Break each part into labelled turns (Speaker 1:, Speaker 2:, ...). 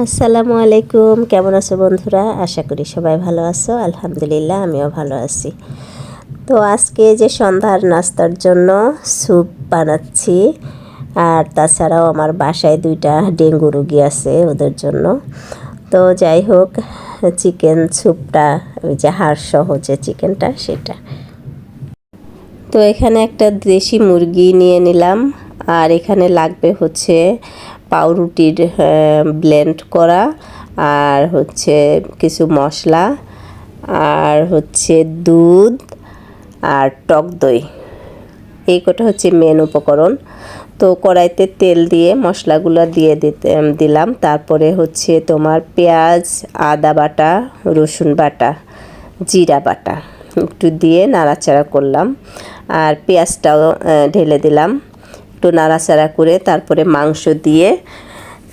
Speaker 1: আসসালামু আলাইকুম। কেমন আছো বন্ধুরা? আশা করি সবাই ভালো আছো। আলহামদুলিল্লাহ, আমিও ভালো আছি। তো আজকে যে সন্ধ্যার নাস্তার জন্য স্যুপ বানাচ্ছি, আর তাছাড়াও আমার বাসায় দুইটা ডেঙ্গু রুগী আছে ওদের জন্য। তো যাই হোক, চিকেন স্যুপটা, ওই যে হাড় সহ যে চিকেনটা, সেটা। তো এখানে একটা দেশি মুরগি নিয়ে নিলাম, আর এখানে লাগবে হচ্ছে পাউরুটির ব্লেন্ড করা, আর হচ্ছে কিছু মশলা, আর হচ্ছে দুধ, আর টক দই। এই কটা হচ্ছে মেন উপকরণ। তো কড়াইতে তেল দিয়ে মশলাগুলো দিয়ে দিতে দিলাম। তারপরে হচ্ছে তোমার পেঁয়াজ, আদা বাটা, রসুন বাটা, জিরা বাটা। একটু দিয়ে নাড়াচাড়া করলাম। আর পেঁয়াজটাও ঢেলে দিলাম। একটু নাড়াচাড়া করে তারপরে মাংস দিয়ে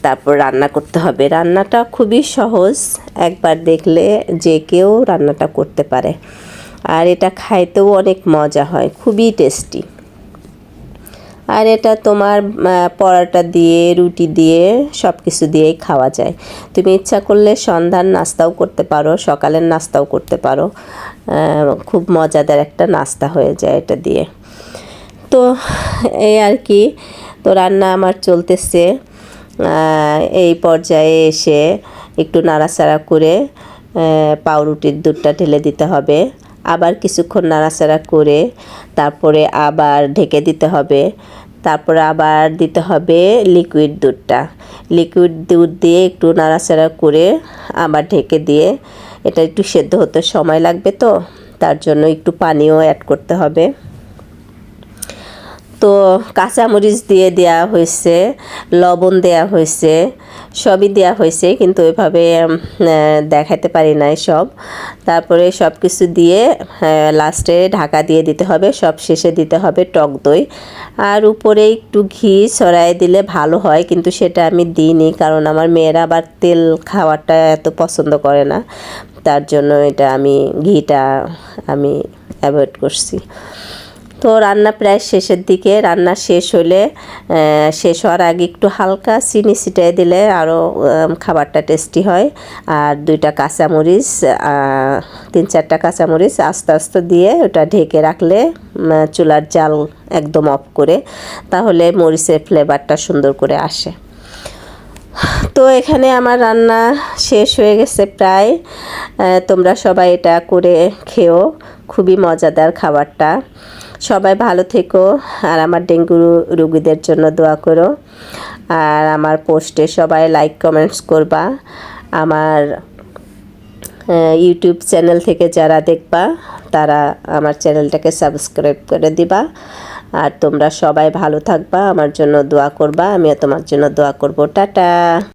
Speaker 1: তারপর রান্না করতে হবে। রান্নাটা খুবই সহজ, একবার দেখলে যে কেউ রান্নাটা করতে পারে। আর এটা খাইতেও অনেক মজা হয়, খুবই টেস্টি। আর এটা তোমার পরাটা দিয়ে, রুটি দিয়ে সব কিছু দিয়েই খাওয়া যায়। তুমি ইচ্ছা করলে সন্ধ্যার নাস্তাও করতে পারো, সকালের নাস্তাও করতে পারো। খুব মজাদার একটা নাস্তা হয়ে যায় এটা দিয়ে। তো এই আর কি, তো রান্না আমার চলতেছে এই পর্যায়ে এসে একটু নাড়াচাড়া করে পাউরুটির দুধটা ঢেলে দিতে হবে, আবার কিছুক্ষণ নাড়াচাড়া করে তারপরে আবার ঢেকে দিতে হবে, তারপরে আবার দিতে হবে লিকুইড দুধটা লিকুইড দুধ দিয়ে একটু নাড়াচাড়া করে আবার ঢেকে দিয়ে, এটা একটু সেদ্ধ হতে সময় লাগবে তো, তার জন্য একটু পানিও অ্যাড করতে হবে। তো কাঁচামরিচ দিয়ে দেওয়া হয়েছে, লবণ দেওয়া হয়েছে, সবই দেওয়া হয়েছে, কিন্তু ওইভাবে দেখাতে পারি নাই সব। তারপরে সব কিছু দিয়ে লাস্টে ঢাকা দিয়ে দিতে হবে, সব শেষে দিতে হবে টক দই। আর উপরে একটু ঘি ছড়াই দিলে ভালো হয়, কিন্তু সেটা আমি দিইনি, কারণ আমার মেয়েরা আবার তেল খাওয়াটা এত পছন্দ করে না। তার জন্য এটা আমি, ঘিটা আমি অ্যাভয়েড করছি। তো রান্না প্রায় শেষের দিকে, রান্না শেষ হলে শেষ হওয়ার আগে একটু হালকা চিনি ছিটাই দিলে আরও খাবারটা টেস্টি হয়। আর দুইটা কাঁচামরিচ তিন চারটা কাঁচামরিচ আস্তে আস্তে দিয়ে ওটা ঢেকে রাখলে চুলার জাল একদম অফ করে, তাহলে মরিচের ফ্লেভারটা সুন্দর করে আসে। তো এখানে আমার রান্না শেষ হয়ে গেছে প্রায়। তোমরা সবাই এটা করে খেও। খুবই মজাদার খাবারটা। সবাই ভালো থেকো আর আমার ডেঙ্গু রুগীদের জন্য দোয়া করো। আর আমার পোস্টে সবাই লাইক কমেন্টস করবা। আমার ইউটিউব চ্যানেল থেকে যারা দেখবা, তারা আমার চ্যানেলটাকে সাবস্ক্রাইব করে দিবা। আর তোমরা সবাই ভালো থাকবা, আমার জন্য দোয়া করবা। আমিও তোমার জন্য দোয়া করব। টাটা!